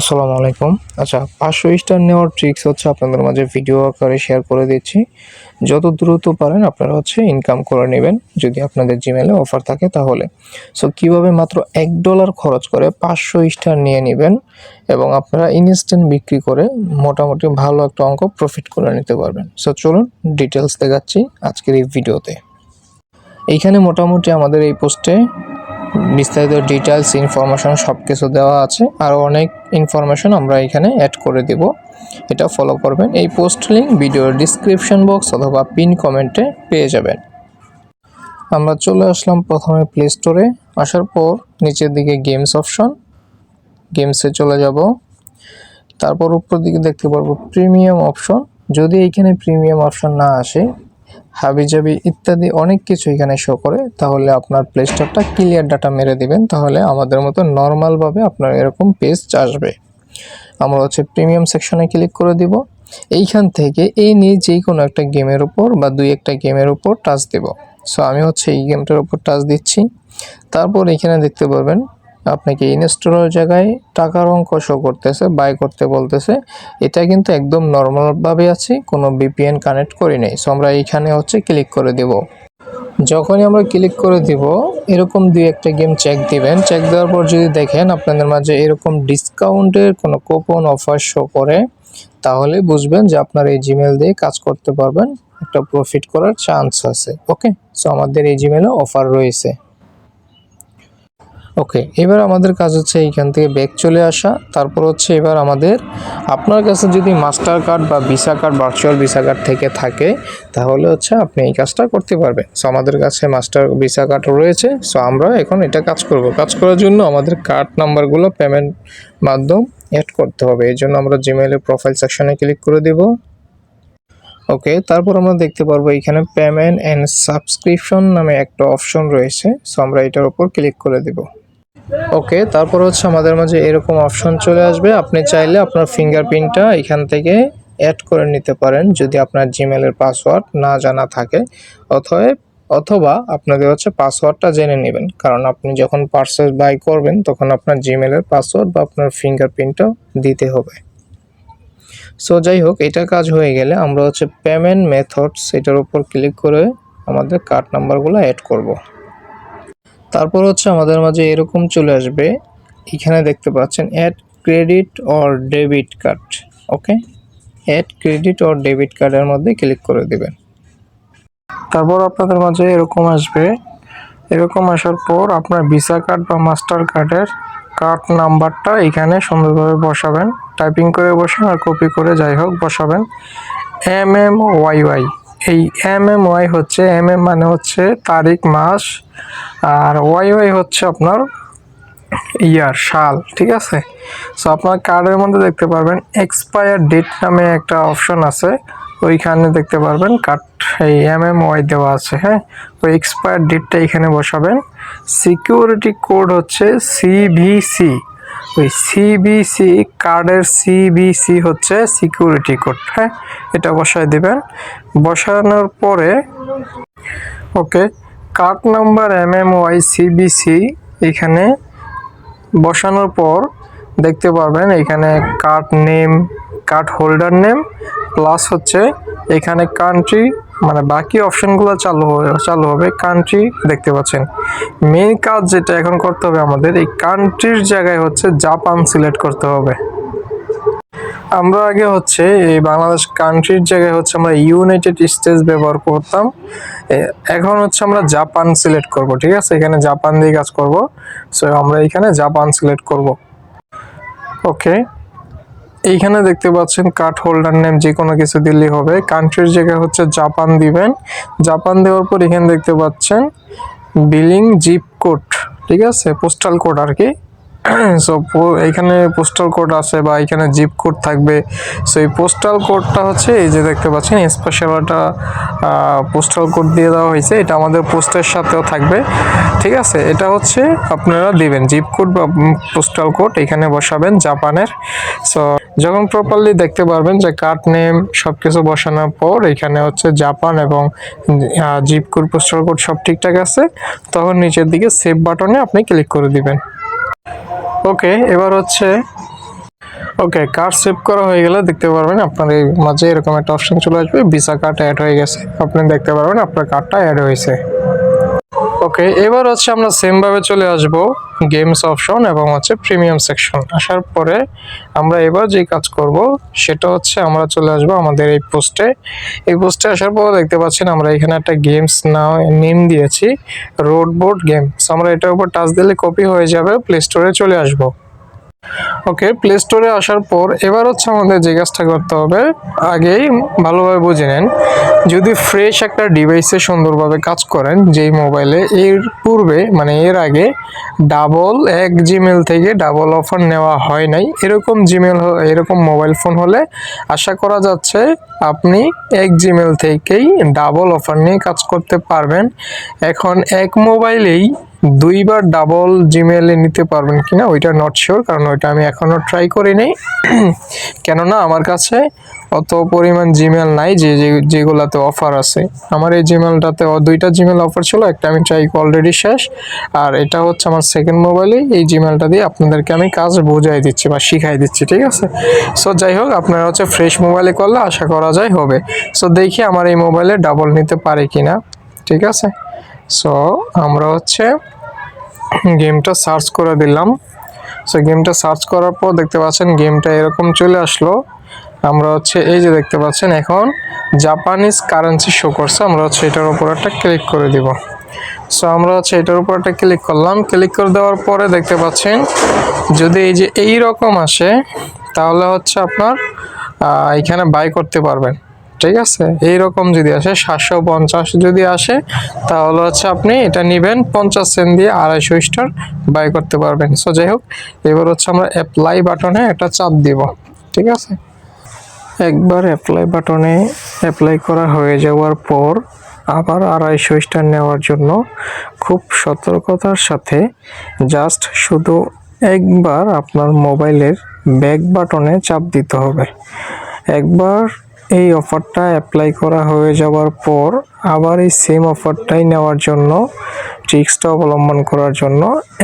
আসসালামু আলাইকুম। আচ্ছা পাঁচশো স্টার নেওয়ার ট্রিক্স হচ্ছে আপনাদের মাঝে ভিডিও আকারে শেয়ার করে দিচ্ছি। যত দ্রুত পারেন আপনারা হচ্ছে ইনকাম করে নেবেন, যদি আপনাদের জিমেলে অফার থাকে তাহলে। সো কীভাবে মাত্র এক ডলার খরচ করে পাঁচশো স্টার নিয়ে নেবেন এবং আপনারা ইনস্ট্যান্ট বিক্রি করে মোটামুটি ভালো একটা অঙ্ক প্রফিট করে নিতে পারবেন। সো চলুন ডিটেলস দেখাচ্ছি আজকের এই ভিডিওতে এইখানে মোটামুটি আমাদের এই পোস্টে বিস্তারিত ডিটেলস ইনফরমেশন সব কিছু দেওয়া আছে। আরও অনেক ইনফরমেশন আমরা এখানে অ্যাড করে দেব। এটা ফলো করবেন। এই পোস্ট লিঙ্ক ভিডিওর ডিসক্রিপশন বক্স অথবা পিন কমেন্টে পেয়ে যাবেন। আমরা চলে আসলাম প্রথমে প্লে স্টোরে আসার পর নিচের দিকে গেমস অপশন গেমসে চলে যাব। তারপর উপর দিকে দেখতে পারব প্রিমিয়াম অপশন যদি এইখানে প্রিমিয়াম অপশন না আসে হাবিজাবি ইত্যাদি অনেক কিছু এখানে শো করে, তাহলে আপনার প্লে স্টোরটা ক্লিয়ার ডাটা মেরে দিবেন, তাহলে আমাদের মতো নর্মালভাবে আপনার এরকম পেজ আসবে। আমরা হচ্ছে প্রিমিয়াম সেকশনে ক্লিক করে দিব। এইখান থেকে এই নিয়ে যে কোনো একটা গেমের উপর বা দুই একটা গেমের উপর টাচ দেব। সো আমি হচ্ছে এই গেমটার উপর টাচ দিচ্ছি। তারপর এখানে দেখতে পারবেন আপনাকে ইনস্টলের জায়গায় টাকার অঙ্ক শো করতেছে বাই করতে বলতেছে। এটা কিন্তু একদম নর্মালভাবে আছে, কোনো বিপিএন কানেক্ট করি নাই। সো আমরা এইখানে হচ্ছে ক্লিক করে দেব। যখনই আমরা ক্লিক করে দিব, এরকম দুই একটা গেম চেক দিবেন। চেক দেওয়ার পর যদি দেখেন আপনাদের মাঝে এরকম ডিসকাউন্টের কোনো কুপন অফার শো করে, তাহলে বুঝবেন যে আপনার এই জিমেল দিয়ে কাজ করতে পারবেন। একটা প্রফিট করার চান্স আছে ওকে সো আমাদের এই জিমেলে অফার রয়েছে। ওকে, এবার আমাদের কাজ হচ্ছে এইখান থেকে ব্যাক চলে আসা। তারপর হচ্ছে এবার আমাদের, আপনার কাছে যদি মাস্টার কার্ড বা Visa card virtual Visa card থেকে থাকে, তাহলে হচ্ছে আপনি এই কাজটা করতে পারবেন। সো আমাদের কাছে মাস্টার ভিসা কার্ড রয়েছে। সো আমরা এখন এটা কাজ করব। কাজ করার জন্য আমাদের কার্ড নাম্বারগুলো পেমেন্ট মাধ্যম অ্যাড করতে হবে। এই জন্য আমরা জিমেইলের প্রোফাইল সেকশনে ক্লিক করে দিব। ওকে, তারপর আমরা দেখতে পারব এখানে পেমেন্ট অ্যান্ড সাবস্ক্রিপশন নামে একটা অপশন রয়েছে। সো আমরা এটার উপর ক্লিক করে দিব। ওকে, তারপর হচ্ছে আমাদের মাঝে এরকম অপশন চলে আসবে। আপনি চাইলে আপনার ফিঙ্গারপ্রিন্টটা এখান থেকে অ্যাড করে নিতে পারেন যদি আপনার জিমেলের পাসওয়ার্ড না জানা থাকে। অথবা অথবা আপনাদের হচ্ছে পাসওয়ার্ডটা জেনে নেবেন। কারণ আপনি যখন পার্সেল বাই করবেন, তখন আপনার জিমেলের পাসওয়ার্ড বা আপনার ফিঙ্গারপ্রিন্টটাও দিতে হবে। সো যাই হোক, এটা কাজ হয়ে গেলে আমরা হচ্ছে পেমেন্ট মেথডস এটার উপর ক্লিক করে আমাদের কার্ড নাম্বারগুলো অ্যাড করব। তারপর হচ্ছে আমাদের মাঝে এরকম চলে আসবে। এখানে দেখতে পাচ্ছেন add credit or debit card okay add credit or debit কার্ডের মধ্যে ক্লিক করে দেবেন। তারপর আপনাদের মাঝে এরকম আসবে। এরকম আসার পর আপনার ভিসা কার্ড বা মাস্টার কার্ডের কার্ড নাম্বারটা এখানে সুন্দরভাবে বসাবেন। টাইপিং করে বসান আর কপি করে যাই হোক বসাবেন। এম এম ওয়াই ওয়াই এই এম এম ওয়াই হচ্ছে এম এম মানে হচ্ছে তারিখ, মাস, আর ওয়াই ওয়াই হচ্ছে আপনার ইয়ার সাল, ঠিক আছে? সো আপনার কার্ডের মধ্যে দেখতে পারবেন এক্সপায়ার ডেট নামে একটা অপশন আছে। ওইখানে দেখতে পারবেন কার্ড এই এম এম ওয়াই দেওয়া আছে হ্যাঁ? ওই এক্সপায়ার ডেটটা এখানে বসাবেন। সিকিউরিটি কোড হচ্ছে সিভিসি ওই সিবিসি কার্ডের সিবিসি হচ্ছে সিকিউরিটি কোড হ্যাঁ? এটা বসায় দিবেন। বসানোর পরে, okay card number M M Y CBC এখানে বসানোর পর দেখতে পারবেন এখানে card name card holder name plus হচ্ছে এখানে কান্ট্রি মানে বাকি অপশনগুলো চালু হবে চালু হবে কান্ট্রি দেখতে পাচ্ছেন। মেন কাজ যেটা এখন করতে হবে আমাদের, এই কান্ট্রির জায়গায় হচ্ছে জাপান সিলেক্ট করতে হবে। আমরা আগে হচ্ছে এই বাংলাদেশ কান্ট্রির জায়গায় হচ্ছে আমরা ইউনাইটেড স্টেটস ব্যবহার করতাম। এখন হচ্ছে আমরা জাপান সিলেক্ট করব, ঠিক আছে? এখানে জাপান দিয়ে কাজ করব। সো আমরা এখানে জাপান সিলেক্ট করব। ওকে এইখানে দেখতে পাচ্ছেন কার্ড হোল্ডার নেম যে কোনো কিছু দিলেই হবে। কান্ট্রির জায়গায় হচ্ছে জাপান দিবেন। জাপান দেওয়ার পর এখানে দেখতে পাচ্ছেন বিলিং জিপ কোড ঠিক আছে? পোস্টাল কোড আর কি। সো এখানে পোস্টাল কোড আছে বা এখানে জিপ কোড থাকবে। সো এই পোস্টাল কোডটা হচ্ছে এই যে দেখতে পাচ্ছেন স্পেশাল একটা পোস্টাল কোড দিয়ে দেওয়া হয়েছে। এটা আমাদের পোস্টের সাথেও থাকবে। ঠিক আছে? এটা হচ্ছে আপনারা দিবেন। জিপ কোড বা পোস্টাল কোড এখানে বসাবেন জাপানের। সো যখন প্রপারলি দেখতে পারবেন যে কার্ড নেম সব কিছু বসানোর পর এখানে হচ্ছে জাপান এবং জিপ কোড পোস্টাল কোড সব ঠিকঠাক আছে, তখন নিচের দিকে সেভ বাটনে আপনি ক্লিক করে দিবেন। ওকে, এবার হচ্ছে, ওকে কার্ড সেভ করা হয়ে গেলে দেখতে পারবেন আপনার এই মাঝে এরকম একটা অপশন চলে আসবে ভিসা কার্ড অ্যাড হয়ে গেছে। আপনি দেখতে পারবেন আপনার কার্ডটা অ্যাড হয়েছে। ওকে এবার হচ্ছে আমরা সেমভাবে চলে আসব গেমস অপশন এবং হচ্ছে প্রিমিয়াম সেকশন আসার পরে আমরা এবার যে কাজ করব, সেটা হচ্ছে আমরা চলে আসব আমাদের এই পোস্টে এই পোস্টে আসার পর দেখতে পাচ্ছেন আমরা এখানে একটা গেমস নাও নেম দিয়েছি রোড বোর্ড গেমস আমরা এটার উপর টাচ দিলে কপি হয়ে যাবে প্লে স্টোরে চলে আসব। ওকে প্লে স্টোরে আসার পর এবার হচ্ছে আমাদের যে কাজটা করতে হবে, আগেই ভালোভাবে বুঝে নেন। যদি ফ্রেশ একটা ডিভাইসে সুন্দরভাবে কাজ করেন, যেই মোবাইলে এর পূর্বে মানে এর আগে ডাবল এক জিমেল থেকে ডাবল অফার নেওয়া হয় নাই, এরকম জিমেল এরকম মোবাইল ফোন হলে আশা করা যাচ্ছে আপনি এক জিমেল থেকেই ডাবল অফার নিয়ে কাজ করতে পারবেন। এখন এক মোবাইলেই দুইবার ডাবল জিমেলে নিতে পারবেন কিনা ওইটা নট শিওর কারণ ওইটা আমি এখনও ট্রাই করি করিনি কেননা আমার কাছে অত পরিমাণ জিমেল নাই যে- যেগুলাতে অফার আছে। আমার এই জিমেলটাতে দুইটা জিমেল অফার ছিল, একটা আমি ট্রাই অলরেডি শেষ, আর এটা হচ্ছে আমার সেকেন্ড মোবাইলে এই জিমেলটা দিয়ে আপনাদেরকে আমি কাজ বোঝাই দিচ্ছি বা শিখাই দিচ্ছি, ঠিক আছে? সো যাই হোক, আপনারা হচ্ছে ফ্রেশ মোবাইলে করলে আশা করা যায় হবে। সো দেখি আমার এই মোবাইলে ডাবল নিতে পারে কিনা, ঠিক আছে? সো আমরা হচ্ছে গেমটা সার্চ করে দিলাম। সো গেমটা সার্চ করার পর দেখতে পাচ্ছেন গেমটা এরকম চলে আসলো। আমরা হচ্ছে এই যে দেখতে পাচ্ছেন এখন জাপানিজ কারেন্সি শো করছে। আমরা হচ্ছে এটার উপর একটা ক্লিক করে দিব। সো আমরা হচ্ছে এটার উপর একটা ক্লিক করলাম। ক্লিক করে দেওয়ার পরে দেখতে পাচ্ছেন যদি এই যে এই রকম আসে, তাহলে হচ্ছে আপনার এখানে বাই করতে পারবেন। ঠিক আছে? এই রকম যদি আসে, সাতশো পঞ্চাশ যদি আসে, তাহলে হচ্ছে আপনি এটা নেবেন পঞ্চাশ সেন্ট দিয়ে আড়াইশো স্টার বাই করতে পারবেন। সো যাই হোক, এবার হচ্ছে আমরা অ্যাপ্লাই বাটনে একটা চাপ দিব। ঠিক আছে? একবার অ্যাপ্লাই বাটনে অ্যাপ্লাই করা হয়ে যাওয়ার পর আবার আড়াইশো স্টার নেওয়ার জন্য খুব সতর্কতার সাথে জাস্ট শুধু একবার আপনার মোবাইলের ব্যাক বাটনে চাপ দিতে হবে। একবার এই অফারটা অ্যাপ্লাই করা হয়ে যাওয়ার পর আবার এই সেম অফারটাই নেওয়ার জন্য ট্রিক্সটা অবলম্বন করার জন্য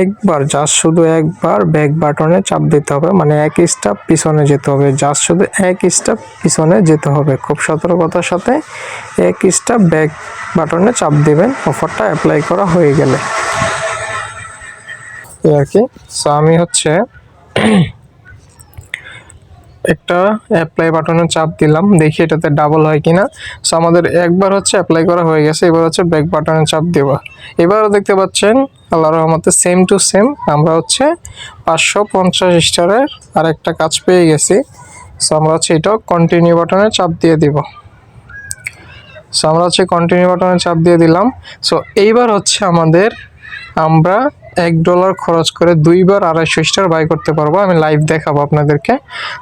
একবার জাস্ট শুধু একবার ব্যাক বাটনে চাপ দিতে হবে মানে এক স্টেপ পিছনে যেতে হবে জাস্ট শুধু এক স্টেপ পিছনে যেতে হবে। খুব সতর্কতার সাথে এক স্টেপ ব্যাক বাটনে চাপ দেবেন, অফারটা অ্যাপ্লাই করা হয়ে গেলে। আর কি সো আমি হচ্ছে একটা অ্যাপ্লাই বাটনে চাপ দিলাম, দেখি এটাতে ডাবল হয় কিনা। সো আমাদের একবার হচ্ছে অ্যাপ্লাই করা হয়ে গেছে, এবার হচ্ছে ব্যাক বাটনে চাপ দেওয়া এবারও দেখতে পাচ্ছেন আল্লাহ রহমতে সেম টু সেম আমরা হচ্ছে পাঁচশো পঞ্চাশ স্টারের আর একটা কাজ পেয়ে গেছি। সো আমরা হচ্ছে এটাও কন্টিনিউ বাটনে চাপ দিয়ে দিব। সো আমরা হচ্ছে কন্টিনিউ বাটনে চাপ দিয়ে দিলাম। সো এইবার হচ্ছে আমাদের আমরা এক ডলার খরচ করে দুইবার আড়াইশো স্টার বাই করতে পারব। আমি লাইভ দেখাবো আপনাদেরকে।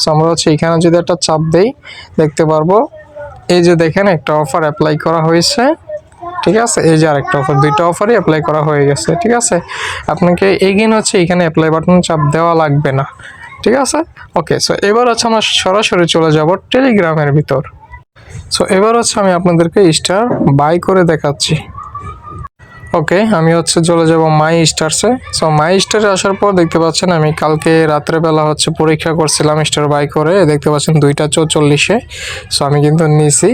সো আমরা হচ্ছে এখানে যদি একটা চাপ দেই, দেখতে পারব। এই যে দেখেন, একটা অফার অ্যাপ্লাই করা হয়েছে। ঠিক আছে? এই যে আরেকটা অফার দুইটা অফারই অ্যাপ্লাই করা হয়ে গেছে। ঠিক আছে? আপনাকে এগেন হচ্ছে এখানে অ্যাপ্লাই বাটন চাপ দেওয়া লাগবে না। ঠিক আছে? ওকে সো এবার হচ্ছে আমরা সরাসরি চলে যাব টেলিগ্রামের ভিতর। সো এবার হচ্ছে আমি আপনাদেরকে স্টার বাই করে দেখাচ্ছি। ওকে আমি হচ্ছে চলে যাব মাই স্টারসে সো মাই স্টারে আসার পর দেখতে পাচ্ছেন আমি কালকে রাত্রেবেলা হচ্ছে পরীক্ষা করছিলাম স্টার বাই করে। দেখতে পাচ্ছেন দুইটা চৌচল্লিশে সো আমি কিন্তু নিয়েছি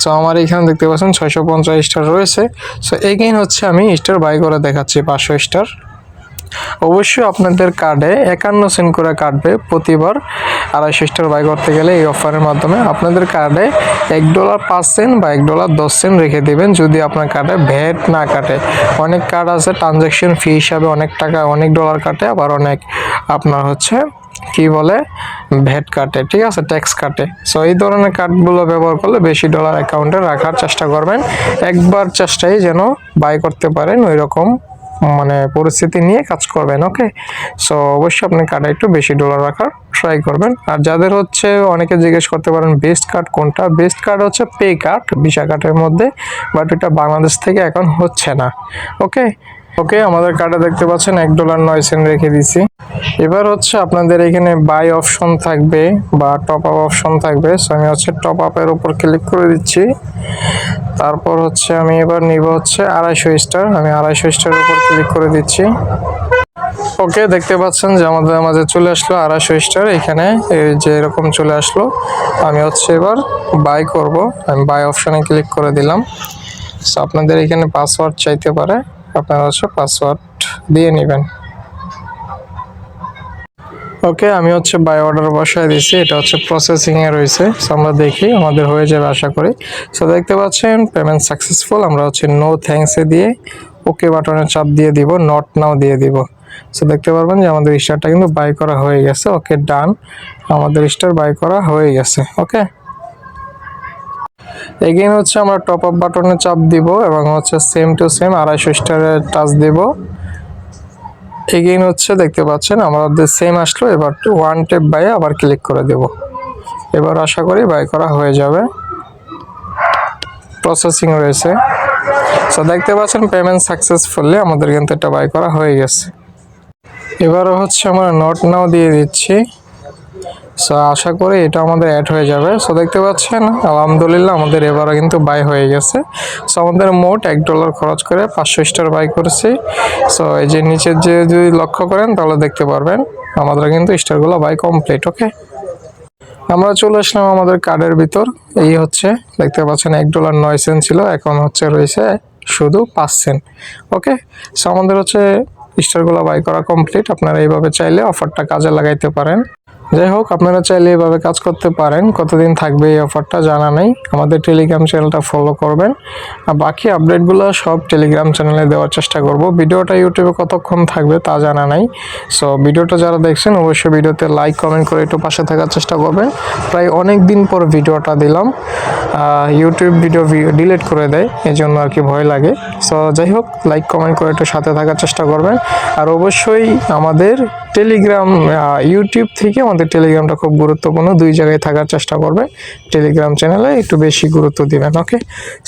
সো আমার এখানে দেখতে পাচ্ছেন ছয়শো পঞ্চাশ স্টার রয়েছে। সো এগেইন হচ্ছে আমি স্টার বাই করে দেখাচ্ছি পাঁচশো স্টার অবশ্যই আপনাদের কার্ডে একান্ন সেন্ট করে কাটবে প্রতিবার আড়াইশো স্টার বাই করতে গেলে এই অফারের মাধ্যমে। আপনাদের কার্ডে এক ডলার পাঁচ সেন্ট বা এক ডলার দশ সেন্ট রেখে দেবেন যদি আপনার কার্ডে ভ্যাট না কাটে। অনেক কার্ড আছে ট্রানজ্যাকশন ফি হিসাবে অনেক টাকা, অনেক ডলার কাটে, আবার অনেক আপনার হচ্ছে কি বলে ভ্যাট কাটে, ঠিক আছে? ট্যাক্স কাটে। সো এই ধরনের কার্ডগুলো ব্যবহার করলে বেশি ডলার অ্যাকাউন্টে রাখার চেষ্টা করবেন। একবার চেষ্টাই যেন বাই করতে পারেন ওই রকম মানে পরিস্থিতি নিয়ে কাজ করবেন ওকে সো অবশ্যই আপনি কার্ডে একটু বেশি ডলার রাখার ট্রাই করবেন। আর যাদের হচ্ছে অনেকে জিজ্ঞেস করতে পারেন বেস্ট কার্ড কোনটা? বেস্ট কার্ড হচ্ছে পে কার্ড ভিসা কার্ডের মধ্যে বাট এটা বাংলাদেশ থেকে এখন হচ্ছে না ওকে ওকে, আমাদের কার্ডে দেখতে পাচ্ছেন, এক ডলার নয় সেন্ট রেখে দিছি। এবার হচ্ছে আপনাদের এখানে বাই অপশন থাকবে বা টপ আপ অপশন থাকবে। সো আমি হচ্ছে টপ আপের উপর ক্লিক করে দিচ্ছি। তারপর হচ্ছে আমি এবার নিব হচ্ছে আড়াইশো স্টার আমি আড়াইশো স্টারের উপর ক্লিক করে দিচ্ছি। ওকে, দেখতে পাচ্ছেন যে আমাদের মাঝে চলে আসলো আড়াইশো স্টার এখানে এই যে এরকম চলে আসলো, আমি হচ্ছে এবার বাই করব। আমি বাই অপশানে ক্লিক করে দিলাম। সো আপনাদের এখানে পাসওয়ার্ড চাইতে পারে। আপনারা হচ্ছে পাসওয়ার্ড দিয়ে নেবেন। ওকে আমি হচ্ছে বাই অর্ডার বসায় দিয়েছি, এটা হচ্ছে প্রসেসিংয়ে রয়েছে। সো আমরা দেখি, আমাদের হয়ে যাবে আশা করি। সো দেখতে পাচ্ছেন পেমেন্ট সাকসেসফুল আমরা হচ্ছে নো থ্যাঙ্কসে দিয়ে ওকে বাটনে চাপ দিয়ে দিব নট নাও দিয়ে দিব। সো দেখতে পারবেন যে আমাদের স্টারটা কিন্তু বাই করা হয়ে গেছে। ওকে ডান আমাদের স্টার বাই করা হয়ে গেছে। ওকে এগেইন হচ্ছে আমরা টপ আপ বাটনে চাপ দিব এবং হচ্ছে সেম টু সেম আড়াইশো স্টারের টাচ দিব। এগেইন হচ্ছে দেখতে পাচ্ছেন আমাদের সেম আসলো, এবার ওয়ান টেপ বাই আবার ক্লিক করে দেব। এবার আশা করি বাই করা হয়ে যাবে। প্রসেসিং রয়েছে। সো দেখতে পাচ্ছেন পেমেন্ট সাকসেসফুলি আমাদের কিন্তু এটা বাই করা হয়ে গেছে। এবারও হচ্ছে আমরা নট নাও দিয়ে দিচ্ছি। সো আশা করি এটা আমাদের অ্যাড হয়ে যাবে। সো দেখতে পাচ্ছেন, আলহামদুলিল্লাহ আমাদের এবারও কিন্তু বাই হয়ে গেছে। সো আমাদের মোট এক ডলার খরচ করে পাঁচশো স্টার বাই করেছি। সো এই যে নিচের যে যদি লক্ষ্য করেন, তাহলে দেখতে পারবেন আমাদের কিন্তু স্টারগুলো বাই কমপ্লিট ওকে আমরা চলে আসলাম আমাদের কার্ডের ভিতর। এই হচ্ছে, দেখতে পাচ্ছেন, এক ডলার নয় সেন্ট ছিল, এখন হচ্ছে রয়েছে শুধু পাঁচ সেন্ট ওকে সো আমাদের হচ্ছে স্টারগুলো বাই করা কমপ্লিট আপনারা এইভাবে চাইলে অফারটা কাজে লাগাইতে পারেন। যাই হোক আপনারা চাইলে এভাবে কাজ করতে পারেন। কতদিন থাকবে এই অফারটা জানা নেই। আমাদের টেলিগ্রাম চ্যানেলটা ফলো করবেন। আর বাকি আপডেটগুলো সব টেলিগ্রাম চ্যানেলে দেওয়ার চেষ্টা করব। ভিডিওটা ইউটিউবে কতক্ষণ থাকবে তা জানা নাই। সো ভিডিওটা যারা দেখছেন, অবশ্যই ভিডিওতে লাইক কমেন্ট করে একটু পাশে থাকার চেষ্টা করবেন। প্রায় অনেক দিন পর ভিডিওটা দিলাম। ইউটিউব ভিডিও ডিলিট করে দেয় এই জন্য আর কি ভয় লাগে। সো যাই হোক লাইক কমেন্ট করে একটু সাথে থাকার চেষ্টা করবেন। আর অবশ্যই আমাদের টেলিগ্রাম ইউটিউব থেকে আমাদের টেলিগ্রামটা খুব গুরুত্বপূর্ণ। দুই জায়গায় থাকার চেষ্টা করবে। টেলিগ্রাম চ্যানেলে একটু বেশি গুরুত্ব দিবেন ওকে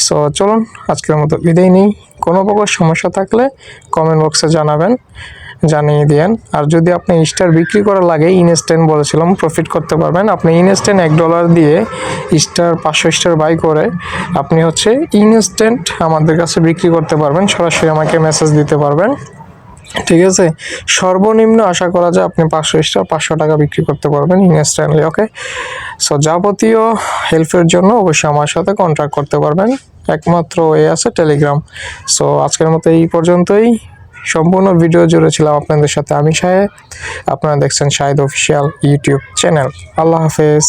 সো চলুন, আজকের মতো বিদায় নিই। কোনো প্রকার সমস্যা থাকলে কমেন্ট বক্সে জানাবেন, জানিয়ে দিয়েন। আর যদি আপনি স্টার বিক্রি করার লাগে ইনস্ট্যান্ট বলেছিলাম প্রফিট করতে পারবেন। আপনি ইনস্ট্যান্ট এক ডলার দিয়ে স্টার পাঁচশো স্টার বাই করে আপনি হচ্ছে ইনস্ট্যান্ট আমাদের কাছে বিক্রি করতে পারবেন। সরাসরি আমাকে মেসেজ দিতে পারবেন। ঠিক আছে? সর্বনিম্ন আশা করা যায় আপনি পাঁচশো স্টার পাঁচশো টাকা বিক্রি করতে পারবেন ইনস্ট্যান্টলি ওকে সো যাবতীয় হেল্পের জন্য অবশ্যই আমার সাথে কন্ট্যাক্ট করতে পারবেন। একমাত্র এ আছে টেলিগ্রাম সো আজকের মতো এই পর্যন্তই। সম্পূর্ণ ভিডিও জুড়ে ছিলাম আপনাদের সাথে আমি সাহেব আপনারা দেখছেন শাহেদ অফিসিয়াল ইউটিউব চ্যানেল আল্লাহ হাফেজ।